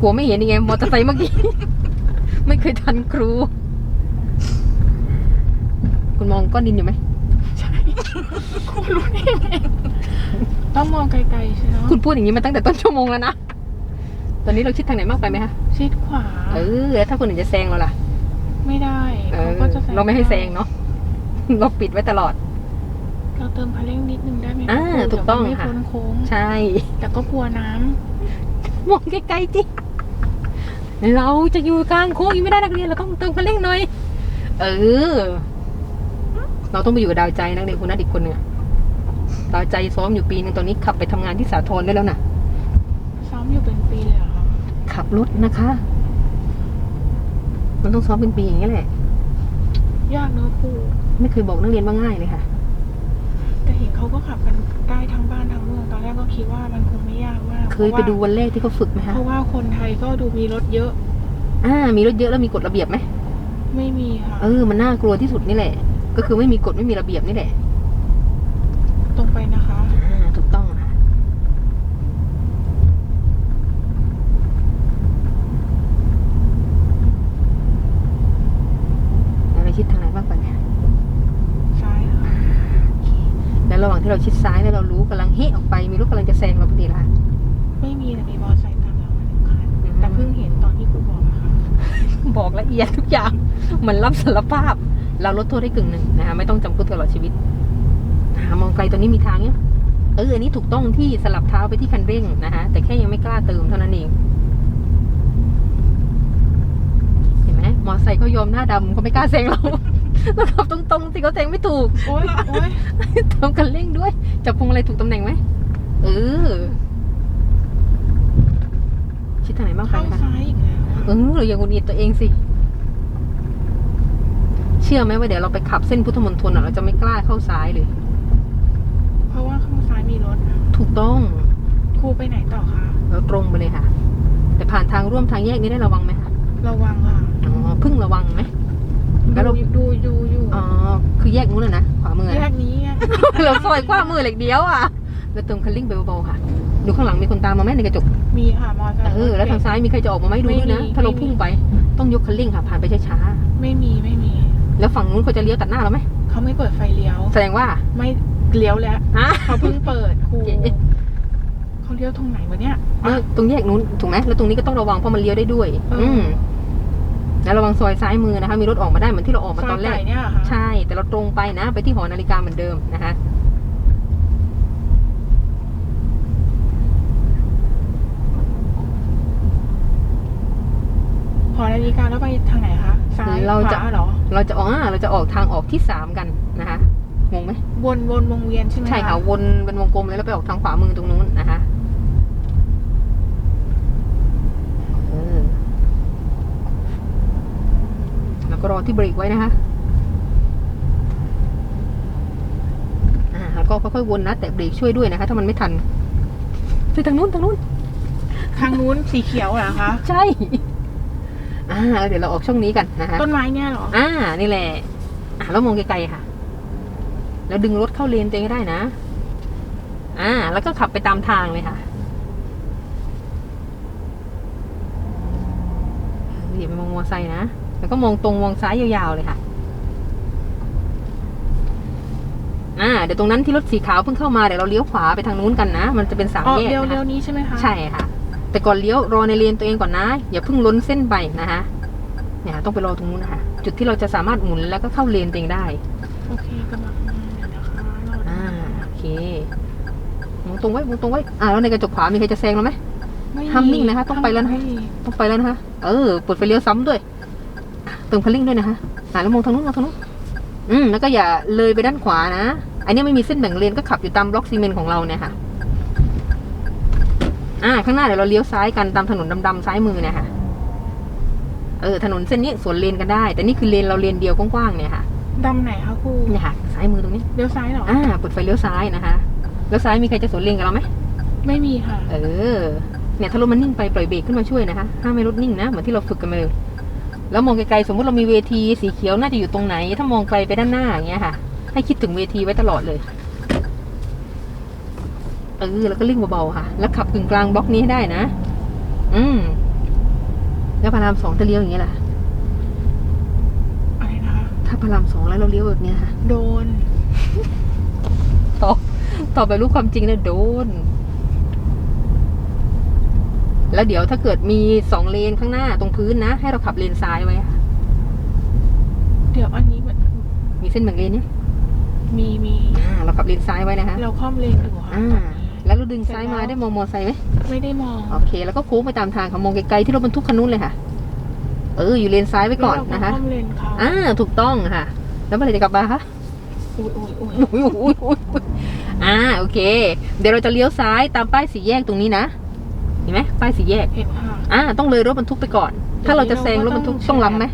กลัวไม่เห็นยังไงมอเตอร์ไซค์เมื่อกี้ ไม่เคยทันครู คุณมองก้อนดินอยู่ไหมใช่คุณรู้ได้ไงต้องมองไกลๆใช่ไหมคุณพูดอย่างนี้มาตั้งแต่ต้นชั่วโมงแล้วนะ ตอนนี้เราชิดทางไหนมากไปไหมคะชิดขวา เออแล้วถ้าคนอื่นจะแซงเราล่ะ ไม่ได้เอเขาอก็จะแซงเราไม่ให้แซงเนาะเราปิดไว้ตลอด เราเติมคันเร่งนิดนึงได้ไหมอ่าครูถูกต้องเดี๋ยวมันค่ะไม่พ้นโค้งใช่ แต่ก็กลัวน้ำมองไกลๆจิ เราจะอยู่กลางโค้งยังไม่ได้นักเรียนเราต้องเติมคันเร่งหน่อย เออ เราต้องไปอยู่กับดาวใจนักเรียนคนนั้นอีกคนหนึ่งอะดาวใจซ้อมอยู่ปีนึงตอนนี้ขับไปทำงานที่สาทรได้แล้วนะซ้อมอยู่เป็นปีเลยเหรอคะขับรถนะคะ มันต้องซ้อมเป็นปีอย่างนี้แหละ ยากเนอะครูไม่เคยบอกนักเรียนว่าง่ายเลยค่ะแต่ เห็นเขาก็ขับกันได้ทั้งบ้านทั้งเมืองตอนแรกก็คิดว่ามันคงไม่ยากมากเคยไปดูวันแรกที่เขาฝึกไหมคะเพราะว่าคนไทยก็ดูมีรถเยอะ อ่า มีรถเยอะแล้วมีกฎระเบียบไหมไม่มีค่ะเออมันน่ากลัวที่สุดนี่แหละ ก็คือไม่มีกฎไม่มีระเบียบนี่แหละ ตรงไปนะคะ อ่า ถูกต้องค่ะ แล้วเราชิดทางไหนบ้างปะเนี่ย ซ้ายค่ะ แล้วระหว่าง ที่เราชิดซ้ายแล้วเรารู้กำลังเฮออกไปมีรถกำลังจะแซงเราพอดีละไม่มีแต่มีมอเตอร์ไซค์ตามหลังมาหนึ่งคันแต่เพิ่งเห็นตอนที่ครูบอกอะค่ะบอกละเอียดทุกอย่างเหมือนรับสารภาพ เราลดโทษได้กึ่งหนึ่งนะคะไม่ต้องจำคุกตลอดชีวิตหามองไกลตัวนี้มีทางเนี่ยเอออันนี้ถูกต้องที่สลับเท้าไปที่คันเร่งนะคะแต่แค่ยังไม่กล้าเติมเท่านั้นเองเห็นไหมมอไซค์เขายอมหน้าดำเขาไม่กล้าแซงเรา เราขับตรงๆสิเขาแซงไม่ถูกโอ๊ยโอ๊ยเติมคันเร่งด้วย จับพวงอะไรถูกตำแหน่งไหมเออชิดทางไหนบ้างเข้าคะซ้ายอีกแล้วอะเออเราอย่าหงุดหงิดตัวเองสิ เชื่อไหมว่าเดี๋ยวเราไปขับเส้นพุทธมณฑลอะเราจะไม่กล้าเข้าซ้ายเลย เพราะว่าข้างซ้ายมีรถถูกต้องครูไปไหนต่อคะ เราตรงไปเลยค่ะ แต่ผ่านทางร่วมทางแยกนี้ได้ระวังไหมคะระวังค่ะอ๋อเพิ่งระวังไหม แล้วเราดูดูดูอยู่อ๋อคือแยกนู้นนะนะขวามือแยนะ กนี้ไงเราซอยกว้างมือเหล็กเดียวอะแล้วเติมคันเร่งไปเบาๆค่ะ ดูข้างหลังมีคนตามมาไหมในกระจกมีค่ะมอเตอร์ไซค์เออแล้วทางซ้ายมีใครจะออกมาไหมดูด้วยนะไม่มีถ้าเราไม่มีพุ่งไปต้องยกคันเร่งค่ะ ผ่านไปช้าไม่มีไม่มี ๆแล้วฝั่งนู้นเขาจะเลี้ยวตัดหน้าเราไหมเขาไม่เปิดไฟเลี้ยว แสดงว่าไม่เลี้ยวแล้ว ฮะ เขาเพิ่งเปิดครูเอ๊ะ เขาเลี้ยวตรงไหนวะเนี่ย เออตรงแยกนู้นถูกไหมแล้วตรงนี้ก็ต้องระวังเพราะมันเลี้ยวได้ด้วย เอออื อืม แล้วระวังซอยซ้ายมือนะคะ มีรถออกมาได้เหมือนที่เราออกมาซตออยนแรไก่กเนี่ยเหรอค่ะใช่ แต่เราตรงไปนะ ไปที่หอนาฬิกาเหมือนเดิมนะคะหอนาฬิกาแล้วไปทางไหนคะ ซ้ายเราขจะวาเหรอ เราจะออกอ่าเราจะออกทางออกที่สามกันนะคะงงไหม วนวนวงเวียนใช่ไหมใช่ค่ะ วนเป็นวงกลมเลยแล้วไปออกทางขวามือตรงนู้นนะคะเออแล้วก็ รอที่เบรกไว้นะคะอ่าแล้วก็ค่อยๆวนนะแต่เบรกช่วยด้วยนะคะ ถ้ามันไม่ทันไปทางนู้นทางนู้นทางนู้นสีเขียวเหรอคะใช่อ่าแล้วเดี๋ยวเราออกช่องนี้กันนะคะต้นไม้เนี่ยเหรออ่านี่แหละอ่าแล้วมองไกลๆค่ะ แล้วดึงรถเข้าเลนตัวเองให้ได้นะ อ่า แล้วก็ขับไปตามทางเลยค่ะอย่าไปมองมอเตอร์ไซค์นะ แล้วก็มองตรงมองซ้ายยาวๆเลยค่ะ อ่า เดี๋ยวตรงนั้นที่รถสีขาวเพิ่งเข้ามาเดี๋ยวเราเลี้ยวขวาไปทางนู้นกันนะ มันจะเป็นสามอ๋อแยกเลี้ยวนะเลี้ยคะวนี้ใช่ไหมคะใช่ค่ะ แต่ก่อนเลี้ยวรอในเลนตัวเองก่อนนะอย่าเพิ่งล้นเส้นไปนะคะเนี่ยต้องไปรอตรงนู้นนะคะจุดที่เราจะสามารถหมุนแล้วก็เข้าเลนตัวเองได้โอเคกำลังมาเดี๋ยวนะคะรออ่าโอเคมองตรงไว้มองตรงไว้อ่าแล้วในกระจกขวามีใครจะแซงเราไหมไม่ห้ามนิ่งนะคะ ต้องไปแล้วนะไม่มีต้องไปแล้วนะคะ เออเปิดไฟเลี้ยวซ้ำด้วยเติมคันเร่งด้วยนะคะอ่าแล้วมองทางนู้นมองทางนู้นอืมแล้วก็อย่าเลยไปด้านขวานะ อันนี้ไม่มีเส้นแบ่งเลนก็ขับอยู่ตามบล็อกซีเมนต์ของเราเนี่ยค่ะ อ่า ข้างหน้าเดี๋ยวเราเลี้ยวซ้ายกันตามถนนดำๆซ้ายมือเนี่ยค่ะ เออ ถนนเส้นนี้สวนเลนกันได้ แต่นี่คือเลนเราเลนเดียวกว้างๆเนี่ยค่ะดำไหนคะครูเนี่ยค่ะ ซ้ายมือตรงนี้ เลี้ยวซ้ายเหรอ อ่าเปิดไฟเลี้ยวซ้ายนะคะ เลี้ยวซ้ายมีใครจะสวนเลนกับเราไหม ไม่มีค่ะ เออ เนี่ยถ้ารถมันนิ่งไปปล่อยเบรกขึ้นมาช่วยนะคะห้ามให้รถนิ่งนะ เหมือนที่เราฝึกกันมาเลย แล้วมองไกลๆสมมติเรามีเวทีสีเขียวน่าจะอยู่ตรงไหน ถ้ามองไกลไปด้านหน้าอย่างเงี้ยค่ะ ให้คิดถึงเวทีไว้ตลอดเลยเออแล้วก็เร่งเบาๆค่ะ แล้วขับกึ่งกลางบล็อกนี้ให้ได้นะ อืม แล้วพระรามสองจะเลี้ยวอย่างเงี้ยล่ะอะไรนะคะถ้าพระรามสองแล้วเราเลี้ยวแบบเนี้ยค่ะ โดน ตอบตอบแบบรู้ความจริงนะโดน แล้วเดี๋ยวถ้าเกิดมีสองเลนข้างหน้าตรงพื้นนะ ให้เราขับเลนซ้ายไว้ค่ะ เดี๋ยวอันนี้มันมีเส้นแบ่งเลนเนี่ยมีมีอ่าเราขับเลนซ้ายไว้นะคะเราคล่อมเลนอยู่ค่ะอ่าตอนนี้แล้วเราดึงซ้ายมาได้มองมอไซค์ไหมไม่ได้มองโอเค แล้วก็โค้งไปตามทางค่ะมองไกลๆที่รถบรรทุกคันนู้นเลยค่ะ เอออยู่เลนซ้ายไว้ก่อนแล้วนะคะเราก็คล่อมเลนเขาอ่าถูกต้องค่ะ แล้วเมื่อไหร่จะกลับมาคะอุ้ยอุ้ยอุ้ยอุ้ยอุ้ยอุ้ยอุ้ยอ่าโอเค เดี๋ยวเราจะเลี้ยวซ้ายตามป้ายสี่แยกตรงนี้นะ เห็นไหมป้ายสี่แยกเห็นค่ะ อ่าต้องเลยรถบรรทุกไปก่อน ถ้าเราจะแซงรถบรรทุกต้องล้ำไหม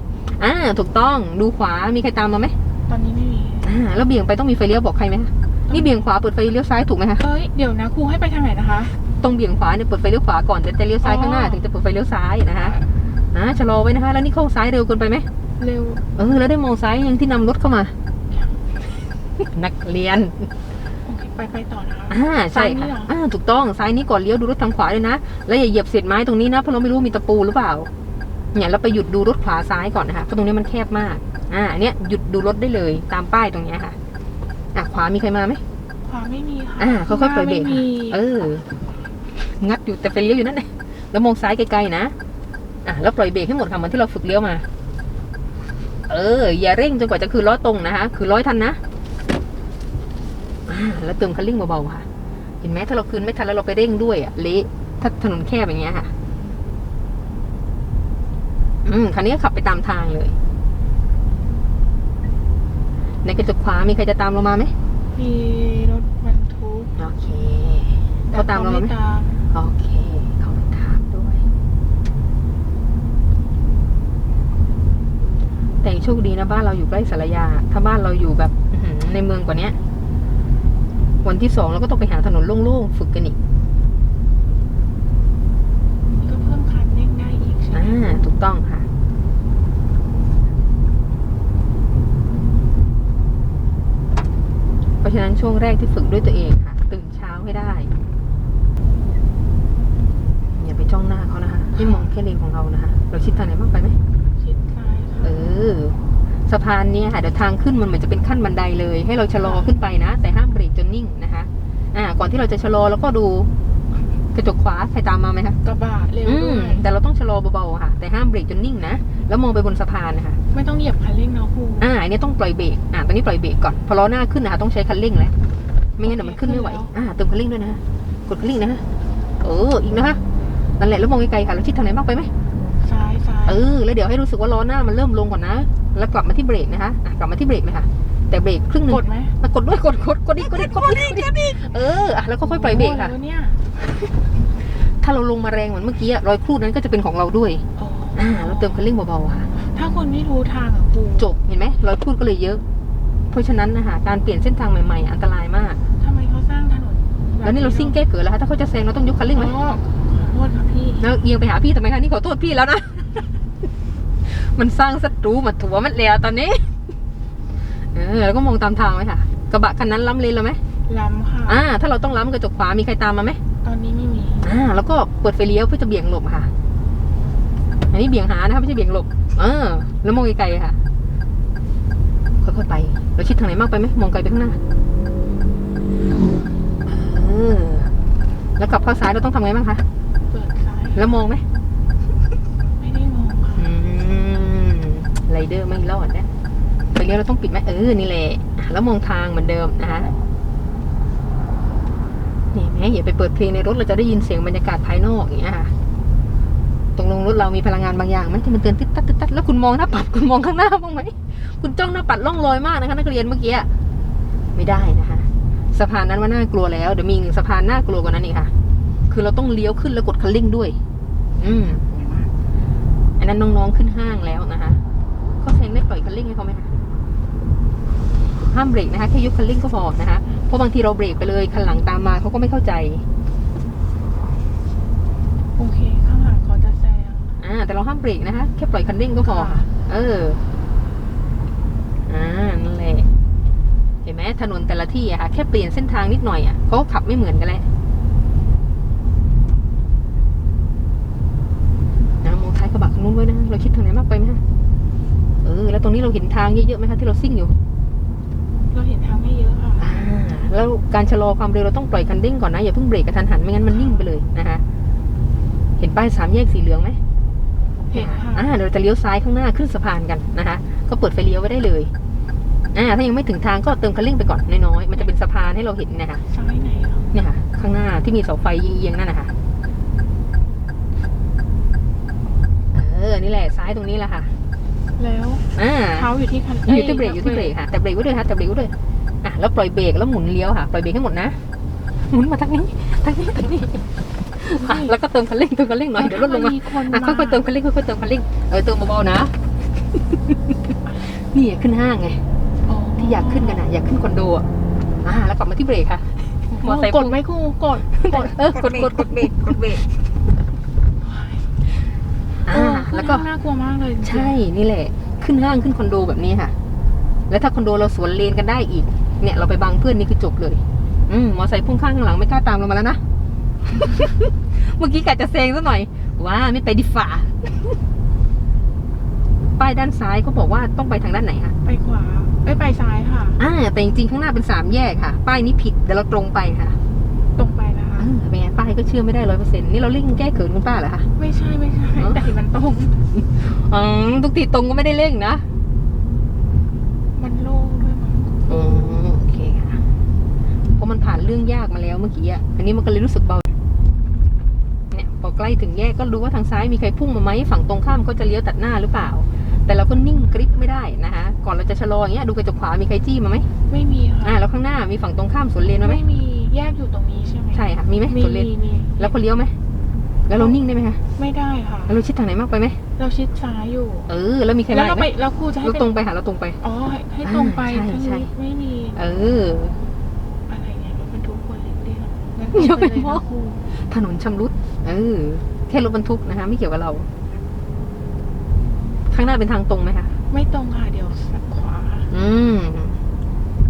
อ่าถูกต้องดูขวามีใครตามมาไหมตอนนี้ไม่มี อ่าแล้วเบี่ยงไปต้องมีไฟเลี้ยวบอกใครไหมคะนี่เบี่ยงขวาเปิดไฟเลี้ยวซ้ายถูกไหมคะเอ้ย เดี๋ยวนะครูให้ไปทางไหนนะคะ ตรงเบี่ยงขวาเนี่ยเปิดไฟเลี้ยวขวาก่อนแต่จะเลี้ยวซ้ายข้างหน้าอ๋อ ถึงจะเปิดไฟเลี้ยวซ้ายนะคะอ่าชะลอไว้นะคะ แล้วนี่เข้าซ้ายเร็วเกินไปไหมเร็ว เออแล้วได้มองซ้ายยังที่นำรถเข้ามา นักเรียนโอเค ไปไปต่อนะคะอ่าใช่ซ้ายนี่ค่ะเหรออ่าถูกต้องซ้ายนี้ก่อนเลี้ยวดูรถทางขวาเลยนะ แล้วอย่าเหยียบเศษไม้ตรงนี้นะเพราะเราไม่รู้มีตะปูหรือเปล่าเนี่ยเราไปหยุดดูรถขวาซ้ายก่อนนะคะเพราะตรงนี้มันแคบมาก อ่าอันเนี้ยหยุดดูรถได้เลยตามป้ายตรงเนี้ยค่ะอะขวามีใครมาไหมขวาไม่มีค่ะอ่าค่อยๆปล่อยเบรกไม่มีเออ งัดอยู่แต่ไฟเลี้ยวอยู่นั่นแหละแล้วมองซ้ายไกลๆนะอะแล้วปล่อยเบรกให้หมดค่ะเหมือนที่เราฝึกเลี้ยวมา เออ อย่าเร่งจนกว่าจะคือล้อตรงนะคะ คือร้อยทันนะอ่า แล้วเติมคันเร่งเบาๆค่ะ เห็นไหมถ้าเราคืนไม่ทันแล้วเราไปเร่งด้วยอะเละถ้าถนนแคบอย่างเงี้ยค่ะ อืมคันนี้ก็ขับไปตามทางเลยในกระจกขวามีใครจะตามเรามาไหมมีรถบรรทุกโอเคเขาตามเรามาไหมแต่ขตามโอเคเขาไม่ถามด้วย แต่ยังโชคดีนะบ้านเราอยู่ใกล้สารยา ถ้าบ้านเราอยู่แบบอื้อหือในเมืองกว่าเนี้ย วันที่สองเราก็ต้องไปหาถนนโล่งๆฝึกกันอีกนี่ก็เพิ่มคันเร่งได้อีกใช่ไหมอ่าถูกต้องค่ะ เพราะฉะนั้นช่วงแรกที่ฝึกด้วยตัวเองค่ะ ตื่นเช้าให้ได้อย่าไปจ้องหน้าเขานะคะให้มองแค่เลนของเรานะคะเราชิดทางไหนมากไปไหมชิดซ้ายค่ะเออ สะพานเนี้ยค่ะเดี๋ยวทางขึ้นมันเหมือนจะเป็นขั้นบันไดเลย ให้เราชะลอขึ้นไปนะ แต่ห้ามเบรกจนนิ่งนะคะอ่าก่อนที่เราจะชะลอแล้วก็ดูกระจกขวาใครตามมาไหมคะกระบะเร็วอืด้มวยแต่เราต้องชะลอเบาๆค่ะ แต่ห้ามเบรกจนนิ่งนะแล้วมองไปบนสะพานนะคะไม่ต้องเหยียบคันเร่งเนาะครูอ่าอันนี้ต้องปล่อยเบรกอ่าตอนนี้ปล่อยเบรกก่อนพอล้อหน้าขึ้นนะคะต้องใช้คันเร่งแล้วไม่งั้นเดี๋ยวมันขึ้นไม่ไหวอ่าเติมคันเร่งด้วยนะคะกดคันเร่งนะคะเอออีกนะคะนั่นแหละแล้วมองไกลๆค่ะเราชิดทางไหนมากไปไหมซ้ายซ้ายเออแล้วเดี๋ยวให้รู้สึกว่าล้อหน้ามันเริ่มลงก่อนนะ แล้วกลับมาที่เบรกนะคะอะกลับมาที่เบรกเลยค่ะ แต่เบรกครึ่งหนึ่งกดไหมมากดด้วยกดกดกดอีกกดอีกกดอีกกดอีกเอออะแล้วก็ค่อยปล่อยเบรกค่ะโอ้โหเนี่ยถ้าเราลงมาแรงเหมือนเมื่อกี้อะรอยครูดนั้นก็จะเป็นของเราด้วยโอ้อ่าแล้วเติมคันเร่งเบาๆค่ะ ถ้าคนไม่รู้ทางอะครูจบเห็นไหมรอยครูดก็เลยเยอะ เพราะฉะนั้นนะคะการเปลี่ยนเส้นทางใหม่ๆ อันตรายมากทำไมเขาสร้างถนนบบแล้วนี่เราซิ่งแก้เกิดแล้วคะถ้าเขาจะแซงเราต้องยกคันเร่งไหมอ๋อขอโทษค่ะพี่แล้วเอียงไปหาพี่ทำไมคะนี่ขอโทษพี่แล้วนะ มันสร้างศัตรูมาถัวมันแล้วตอนนี้ เออแล้วก็มองตามทางไว้ค่ะ กระบะคันนั้นล้ำเลนเราไหมล้ำค่ะ อ่า ถ้าเราต้องล้ำกระจกขวามีใครตามมาไหมตอนนี้ไม่มี อ่า แล้วก็เปิดไฟเลี้ยวเพื่อจะเบี่ยงหลบค่ะ อันนี้เบี่ยงหานะคะไม่ใช่เบี่ยงหลบ เออ แล้วมองไกลๆค่ะ ค่อยๆไป เราชิดทางไหนมากไปไหมมองไกลไปข้างหน้าเออแล้วกลับเข้าซ้ายเราต้องทำไงบ้างคะ เปิดซ้าย แล้วมองไหมไม่ เดอร์ไม่รอดนะไฟเลี้ยวเราต้องปิดไหมเออนี่แหละแล้วมองทางเหมือนเดิมนะคะนี่แม่อย่าไปเปิดเพลงในรถเราจะได้ยินเสียงบรรยากาศภายนอกอย่างเงี้ยค่ะตรงลงรถเรามีพลังงานบางอย่างไหมที่มันเตือนติดตัดติดตัดแล้วคุณมองหน้าปัดคุณมองข้างหน้าบ้างไหมคุณจ้องหน้าปัดล่องลอยมากนะคะนักเรียนเมื่อกี้ไม่ได้นะคะสะพานนั้นว่าน่ากลัวแล้วเดี๋ยวมีอีกหนึ่งสะพานน่ากลัวกว่านั้นอีกค่ะ คือเราต้องเลี้ยวขึ้นแล้วกดคันเร่งด้วย อืมอันนั้นน้องๆขึ้นห้างแล้วนะคะ งได้ปล่อยคันเร่งให้เขาไหมคะห้ามเบรกนะคะแค่ยกคันเร่งก็พอนะคะเพราะบางทีเราเบรกไปเลยคันหลังตามมาเขาก็ไม่เข้าใจโอเคข้างหลังเขาจะแซงอ่า แต่เราห้ามเบรกนะคะแค่ปล่อยคันเร่งก็พอค่ะเอออ่านั่นแหละเห็นไหมถนนแต่ละที่อะค่ะแค่เปลี่ยนเส้นทางนิดหน่อยอะเขาก็ขับไม่เหมือนกันแหละนะมองท้ายกระบะคันนู้นว้นะเราคิดทางไหนมากไปไหมฮะเออ แล้วตรงนี้เราเห็นทางเยอะๆไหมคะที่เราซิ่งอยู่ เราเห็นทางไม่เยอะค่ะอ่าแล้วการชะลอความเร็วเราต้องปล่อยคันเร่งก่อนนะอย่าเพิ่งเบรกกระทันหันไม่งั้นมันนิ่งไปเลยนะคะ เห็นป้ายสามแยกสีเหลืองไหมเห็นค่ะอ่าเดี๋ยวเราจะเลี้ยวซ้ายข้างหน้าขึ้นสะพานกันนะคะ ก็เปิดไฟเลี้ยวไว้ได้เลยอ่าถ้ายังไม่ถึงทางก็เติมคันเร่งไปก่อนน้อยๆมันจะเป็นสะพานให้เราเห็นนะคะซ้ายไหนอะเนี่ยค่ะ ข้างหน้าที่มีเสาไฟเอียงๆนั่นนะคะเออนี่แหละซ้ายตรงนี้แหละค่ะ แล้วอ่าเท้าอยู่ที่คันอยู่ที่เบรกอยู่ที่เบรกค่ะแต่เบรกไว้ด้วยค่ะแต่เบรกไว้ด้วยอะแล้วปล่อยเบรกแล้วหมุนเลี้ยวค่ะปล่อยเบรกให้หมดนะหมุนมาทางนี้ทางนี้ทางนี้อะแล้วก็เติมคันเร่งเติมคันเร่งหน่อยเดี๋ยวรถลงมามีคนอะมาค่อยๆเติมคันเร่งค่อยๆเติมคันเร่งเออเติมเบาๆนะ นี่ขึ้นห้างไงที่อยากขึ้นกันอะอยากขึ้นคอนโดอะอ่าแล้วกลับมาที่เบรกค่ะมอไซค์กดไหมครูกดกดเออกดกดกดเบรกกดเบรกเออ่าอ แล้วก็น่ากลัวมากเลยจริงๆใช่นี่แหละ ขึ้นห้างขึ้นคอนโดแบบนี้ค่ะ แล้วถ้าคอนโดเราสวนเลนกันได้อีก เนี่ยเราไปบังเพื่อนนี่คือจบเลย อืมมอไซค์พุ่งข้างข้างหลังไม่กล้าตามเรามาแล้วนะเมื่อกี้กะจะแซงซะหน่อยว่าไม่ไปดิฝ่าป้ายด้านซ้ายเขาบอกว่าต้องไปทางด้านไหนคะไปขวาไปไปซ้ายค่ะอ่าแต่จริงๆข้างหน้าเป็นสามแยกค่ะ ป้ายนี้ผิดแต่เราตรงไปค่ะ ตรงไปนะคะ เออเป็นไงป้ายก็เชื่อไม่ได้ร้อยเปอร์เซ็นต์นี่เราเร่งแก้เขินคุณป้าเหรอคะไม่ใช่ไม่ใช่อ๋อแต่เห็นมันตรงอืมทุกทีตรงก็ไม่ได้เร่งนะ มันโล่งด้วยมั้งอืมโอเคค่ะเพราะมันผ่านเรื่องยากมาแล้วเมื่อกี้อะอันนี้มันก็เลยรู้สึกเบาเนี่ยพอใกล้ถึงแยกก็รู้ว่าทางซ้ายมีใครพุ่งมาไหมฝั่งตรงข้ามเขาจะเลี้ยวตัดหน้าหรือเปล่า แต่เราก็นิ่งกริบไม่ได้นะคะก่อนเราจะชะลออย่างเงี้ยดูกระจกขวามีใครจี้มาไหมไม่มีอ่าค่ะแล้วข้างหน้ามีฝั่งตรงข้ามสวนเลนมาไหมไม่มี แยกอยู่ตรงนี้ใช่ไหมใช่ค่ะมีไหมมีสวนเลนมีมีแล้วเขาเลี้ยวไหมแล้วเรานิ่งได้ไหมคะไม่ได้ค่ะ แล้วเราชิดทางไหนมากไปไหมเราชิดซ้ายอยู่ เออ แล้วมีใครแล้วมาอีเรากไหไปมเราครูจะให้เราเป็ตรงนไปค่ะเราตรงไป อ๋อให้ให้ตรงไปอ่าทางใช่นี้ใช่ไม่มีเออ อะไรเนี่ยรถบรรทุกควรเล็กเลี่ยงงั้นอย่าไปเลยมองนะครูถนนชำรุด เออ แค่รถบรรทุกนะคะ ไม่เกี่ยวกับเรา ข้างหน้าเป็นทางตรงไหมคะ ไม่ตรงค่ะเดี๋ยวขวาอืม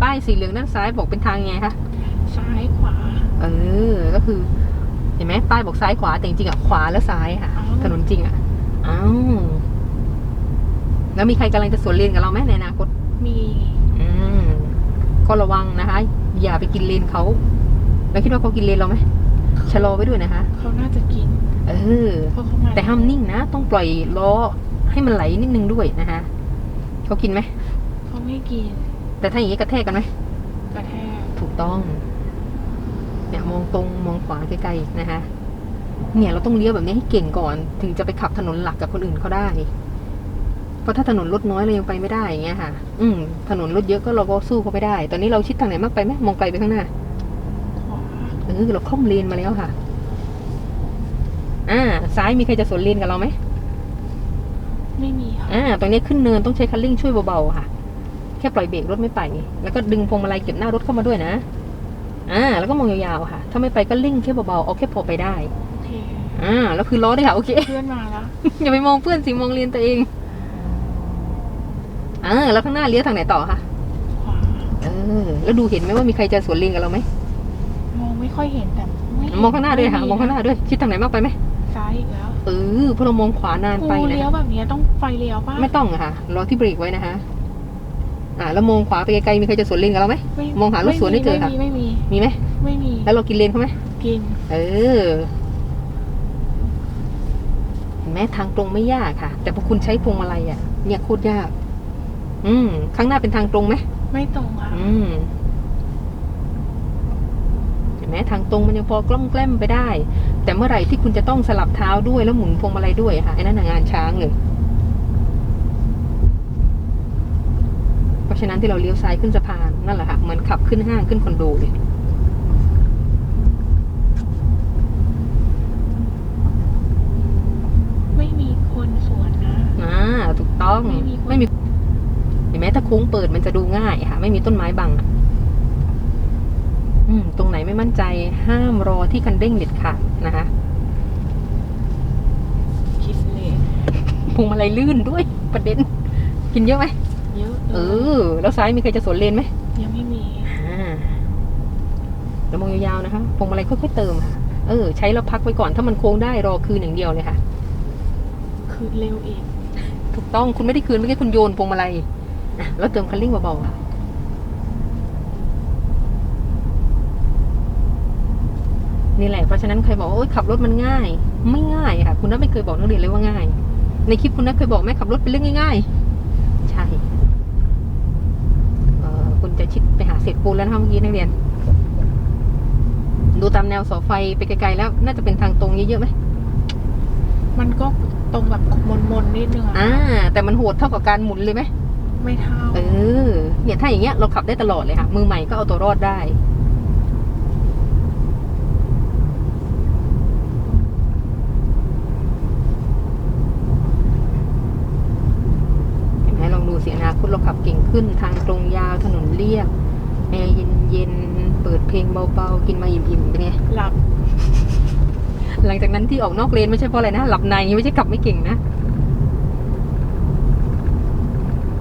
ป้ายสีเหลืองด้านซ้ายบอกเป็นทางไงคะ ซ้ายขวา เออ ก็คือ เห็นไหมป้ายบอกซ้ายขวาแต่จริงๆอะขวาแล้วซ้ายค่ะ อ้าว ถนนจริงอะอ้าวแล้วมีใครกำลังจะสวนเลนกับเราไหมในอนาคต มีอืมก็ระวังนะคะ อย่าไปกินเลนเขาแล้วคิดว่าเขากินเลนเราไหมชะลอไว้ด้วยนะคะ เขาน่าจะกินเออ เพราะเขามาแต่ห้ามนิ่งนะ ต้องปล่อยล้อให้มันไหลนิดนึงด้วยนะคะเขากินไหม เขาไม่กินแต่ถ้าอย่างนี้กระแทกกันไหมกระแทกถูกต้อง เนี่ยมองตรงมองขวาไกลๆนะคะ เนี่ยเราต้องเลี้ยวแบบนี้ให้เก่งก่อน ถึงจะไปขับถนนหลักกับคนอื่นเขาได้ เพราะถ้าถนนรถน้อยเรายังไปไม่ได้อย่างเงี้ยค่ะ อืม ถนนรถเยอะก็เราก็สู้เขาไม่ได้ ตอนนี้เราชิดทางไหนมากไปไหมมองไกลไปข้างหน้าขวาเออเราคล่อมเลนมาแล้วค่ะ อ่า ซ้ายมีใครจะสวนเลนกับเราไหมไม่มีค่ะ อ่า ตรงนี้ขึ้นเนินต้องใช้คันเร่งช่วยเบาๆค่ะ แค่ปล่อยเบรกรถไม่ไป แล้วก็ดึงพวงมาลัยเก็บหน้ารถเข้ามาด้วยนะ อ่าแล้วก็มองยาวๆค่ะ ถ้าไม่ไปก็เร่งแค่เบาๆเอาแค่พอไปได้โอเคอ่าแล้วคือล้อได้วยค่ะโอเค เพื่อนมาแล้วอย่าไปมองเพื่อนสิมองเลนตัวเองอ่าแล้วข้างหน้าเลี้ยวทางไหนต่อคะขวาเออแล้วดูเห็นไหมว่ามีใครจะสวนเลนกับเราไหมมองไม่ค่อยเห็นแต่ไม่เห็มองข้างหน้าด้วยค่ะมองข้างหน้าด้วยชิดทางไหนมากไปไหมซ้ายอีกแล้วเออเพราะเรามองขวานานครูไปนะเลี้ยวแบบนี้ต้องไฟเลี้ยวป่ะไม่ต้องอะค่ะรอที่เบรกไว้นะคะ อ่าแล้วมองขวาไปไกลๆมีใครจะสวนเลนกับเราไหมไม่มองหารถสวนให้เจอค่ะ ไม่มีมีไหมไม่มีแล้วเรากินเลนเขาไหมกิน เออเห็นไหมทางตรงไม่ยากค่ะ แต่พอคุณใช้พวงมาลัยอะ เนี่ยโคตรยาก อืมข้างหน้าเป็นทางตรงไหมไม่ตรงค่ะ อืมเห็นไหมทางตรงมันยังพอกล้อมแกล้มไปได้ แต่เมื่อไหร่ที่คุณจะต้องสลับเท้าด้วยแล้วหมุนพวงมาลัยด้วยอะค่ะไอ้นั่นนะงานช้างเลย เพราะ ฉะนั้นที่เราเลี้ยวซ้ายขึ้นสะพานนั่นแหละค่ะเหมือนขับขึ้นห้างขึ้นคอนโดเลยไม่มีคนสวนนะอ่าถูกต้องไม่มีคนไม่มีเห็นไหมถ้าโค้งเปิดมันจะดูง่ายค่ะ ไม่มีต้นไม้บังอะอืมตรงไหนไม่มั่นใจห้ามรอที่คันเร่งเด็ดขาดนะคะคิดเลยพวงมาลัยลื่นด้วยประเด็น กินเยอะไหม เยอะเออ แล้วซ้ายมีใครจะสวนเลนไหมยังไม่มีอ่าแล้วมองยาวๆนะคะพวงมาลัยค่อยๆเติมค่ะเออ ใช้แล้วพักไว้ก่อนถ้ามันโค้งได้รอคืนอย่างเดียวเลยค่ะ คืคืนเร็วอีกถูกต้องคุณไม่ได้คืนเมื่อกี้คุณโยนพวงมาลัยอะแล้วเติมคันเร่งเบาๆค่ะนี่แหละเพราะฉะนั้นใครบอกว่าโอ๊ยขับรถมันง่าย ไม่ง่ายค่ะ คุณนัทไม่เคยบอกนักเรียนเลยว่าง่าย ในคลิปคุณนัทเคยบอกไหมขับรถเป็นเรื่องง่ายๆ ใช่เออคุณจะ ชิดไปหาเศษปูนแล้วนะคะเมื่อกี้นักเรียน ดูตามแนวเสาไฟไปไกลๆแล้ว น่าจะเป็นทางตรงเยอะๆไหมมันก็ตรงแบบมนๆนิดนึงอะอ่า แต่มันโหดเท่ากับการหมุนเลยไหมไม่เท่าเออเนี่ยถ้าอย่างเงี้ยเราขับได้ตลอดเลยค่ะ มือใหม่ก็เอาตัวรอดได้ เห็นไหมลองดูสิอนาคตเราขับเก่งขึ้น ทางตรงยาวถนนเรียบแอร์เย็นๆ เปิดเพลงเบาๆ กินมาอิ่มๆเป็นไงหลับ หลังจากนั้นที่ออกนอกเลนไม่ใช่เพราะอะไรนะ หลับในไม่ใช่ขับไม่เก่งนะ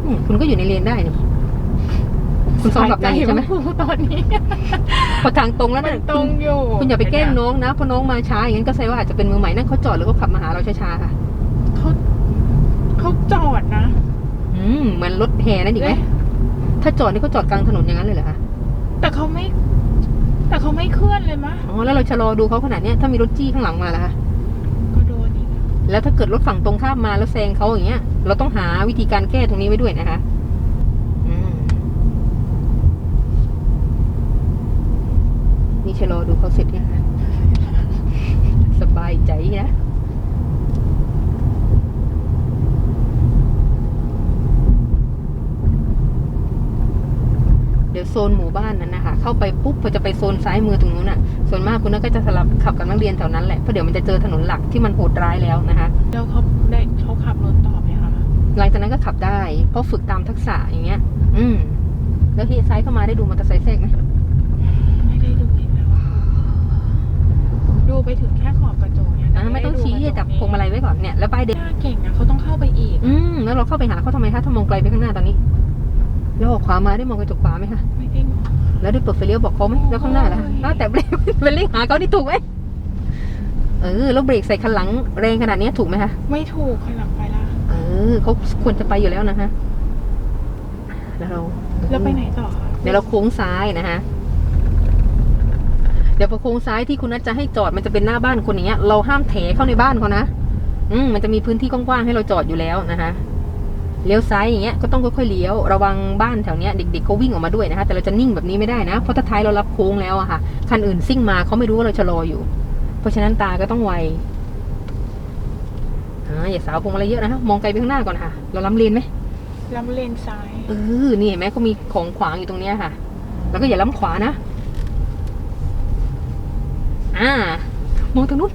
อืมคุณก็อยู่ในเลนได้นี่คุณซ้อมหลับในใช่ไหมสายใจตอนนี้พอทางตรงแล้วมันะนตรงอยู่คุณอย่าไปแกล้งน้องนะเพราะน้องมาช้าอย่างนั้นก็แสดงว่าอาจจะเป็นมือใหม่นั่นเขาจอดแล้วก็ขับมาหาเราช้าๆค่ะเขาเขาจอดนะอื มเหมือนรถแห่นั่นอีกไหมเอ๊ะถ้าจอดนี่เขาจอดกลางถนนอย่างนั้นเลยเหรอคะแต่เขาไม่ แต่เขาไม่เคลื่อนเลยมะอ๋อแล้วเราชะลอดูเขาขนาดเนี้ยถ้ามีรถจี้ข้างหลังมาล่ะคะก็โดนอีกอะแล้วถ้าเกิดรถฝั่งตรงข้ามมาแล้วแซงเขาอย่างเงี้ย เราต้องหาวิธีการแก้ตรงนี้ไว้ด้วยนะคะอืมนี่ชะลอดูเขาเสร็จยังคะสบายใจนะ เดี๋ยวโซนหมู่บ้านนั้นนะคะเข้าไปปุ๊บพอจะไปโซนซ้ายมือตรงนู้นน่ะ ส่วนมากคุณน่าก็จะสลับขับกับนักเรียนแถวนั้นแหละเพราะเดี๋ยวมันจะเจอถนนหลักที่มันโหดร้ายแล้วนะคะแล้วเขาได้เขาขับรถต่อไหมคะหลังจากนั้นก็ขับได้ เพราะฝึกตามทักษะอย่างเงี้ย อืม แล้วที่ซ้ายเข้ามาได้ดูมอเตอร์ไซค์แทรกไหมไม่ได้ดูอีกแล้วอะดูไปถึงแค่ขอบกระจกเนี่ยอ่าไม่ต้องชี้จับพวงมาลัยไว้ก่อนเนี่ยแล้วป้ายเด็กหน้าเก่งนะเขาต้องเข้าไปอีก อืมแล้วเราเข้าไปหาเขาทำไมคะถ้ามองไกลไปข้างหน้าตอนนี้ แล้วออกขวามาได้มองกระจกขวาไหมคะไม่ได้มองแล้วได้เปิดไฟเลี้ยวบอกเขาไหมแล้วข้างหน้าล่ะโอ้ยอ้าวแต่เบรกเป็นเลขหาเขาที่ถูกไหมเออแล้วเบรกใส่คันหลังแรงขนาดเนี้ยถูกไหมคะไม่ถูกขลังไปละเออเขาควรจะไปอยู่แล้วนะฮะแล้วเราแล้วไปไหนต่อคะเดี๋ยวเราโค้งซ้ายนะฮะเดี๋ยวพอโค้งซ้ายที่คุณนัทจะให้จอดมันจะเป็นหน้าบ้านคนอย่างเงี้ย เราห้ามแถเข้าในบ้านเขานะอืมมันจะมีพื้นที่กว้างๆให้เราจอดอยู่แล้วนะคะ เลี้ยวซ้ายอย่างเงี้ยก็ต้องค่อยๆเลี้ยวระวังบ้านแถวเนี้ยเด็กๆเขาวิ่งออกมาด้วยนะคะแต่เราจะนิ่งแบบนี้ไม่ได้นะเพราะถ้าท้ายเรารับโค้งแล้วอะค่ะคันอื่นซิ่งมาเขาไม่รู้ว่าเราชะลออยู่ เพราะฉะนั้นตาก็ต้องไวอ่าอย่าสาวพวงมาลัยเยอะนะคะมองไกลไปข้างหน้าก่อนค่ะ เราล้ำเลนไหมล้ำเลนซ้ายเออนี่เห็นไหมเขามีของขวางอยู่ตรงเนี้ยค่ะ แล้วก็อย่าล้ำขวานะอ่ามองทางนู้น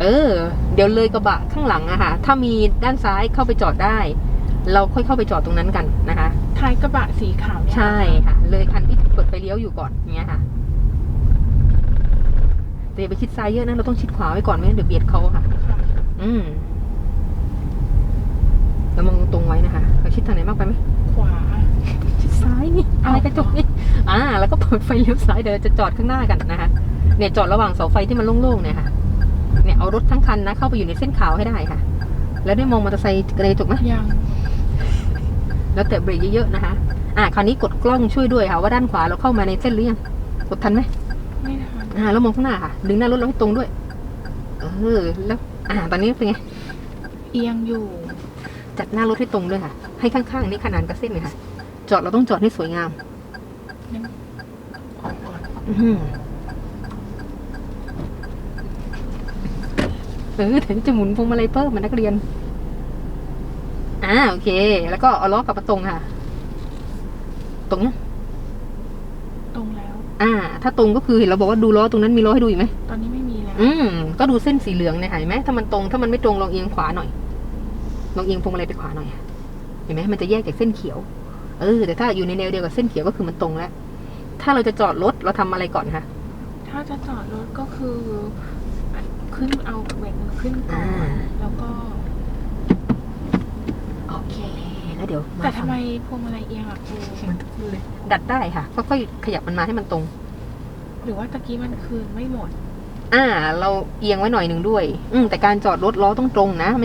เออ เดี๋ยวเลยกระบะข้างหลังอะค่ะ ถ้ามีด้านซ้ายเข้าไปจอดได้ เราค่อยเข้าไปจอดตรงนั้นกันนะคะท้ายกระบะสีขาวเนี่ยใช่ค่ะ เลยคันที่เปิดไฟเลี้ยวอยู่ก่อนอย่างเงี้ยค่ะแต่อย่าไปชิดซ้ายเยอะนะเราต้องชิดขวาไว้ก่อนไม่งั้นเดี๋ยวเบียดเขาค่ะค่ะอืมเรามองตรงๆไว้นะคะเราชิดทางไหนมากไปไหมขวาชิดซ้ายนี่เอาอะไรกระจกนี่อ่า แล้วก็เปิดไฟเลี้ยวซ้ายเดี๋ยวเราจะจอดข้างหน้ากันนะคะเนี่ยจอดระหว่างเสาไฟที่มันโล่งๆเนี่ยค่ะ เนี่ยเอารถทั้งคันนะเข้าไปอยู่ในเส้นขาวให้ได้ค่ะ แล้วได้มองมอเตอร์ไซค์กระเดยถูกไหมยัง แล้วแต่เบรกเยอะๆนะคะ อ่าคราวนี้กดกล้องช่วยด้วยค่ะ ว่าด้านขวาเราเข้ามาในเส้นหรือยังกดทันไหมไม่ทันอ่าแล้วมองข้างหน้าค่ะ ดึงหน้ารถเราให้ตรงด้วยเออแล้วอ่าตอนนี้เป็นไงเอียงอยู่ จัดหน้ารถให้ตรงด้วยค่ะ ให้ข้างๆนี่ขนานกับเส้นเลยค่ะ จอดเราต้องจอดให้สวยงามงั้นออกก่อนอื้อหือเออถึงจะหมุนพวงมาลัยเพิ่มเหมันนักเรียน อ่าโอเค แล้วก็เอาล้อกลับมาตรงค่ะ ตรงเนี้ยตรงแล้ว อ่า ถ้าตรงก็คือเห็นเราบอกว่าดูล้อตรงนั้นมีล้อให้ดูอีกไหมตอนนี้ไม่มีแล้ว อืมก็ดูเส้นสีเหลืองเนี่ยค่ะเห็นไหมถ้ามันตรงถ้ามันไม่ตรงลองเอียงขวาหน่อยลองเอียงพวงมาลัยไปขวาหน่อยค่ะเห็นไหมมันจะแยกจากเส้นเขียว เออ แต่ถ้าอยู่ในแนวเดียวกับเส้นเขียวก็คือมันตรงแล้ว ถ้าเราจะจอดรถเราทำอะไรก่อนคะถ้าจะจอดรถก็คือ ขึ้นเอาเบรกมือขึ้นก่ออ่านแล้วก็โอ เคแล้วเดี๋ยวมาแต่ทำฝั่งไมพวงมาลัยเอียงอะครูเหมือนทุกคนเลยดัดได้ค่ะ ค่อยๆขยับมันมาให้มันตรง หรือว่าตะกี้มันคืนไม่หมด อ่า เราเอียงไว้หน่อยหนึ่งด้วย อืมแต่การจอดรถล้อต้องตรงนะไม่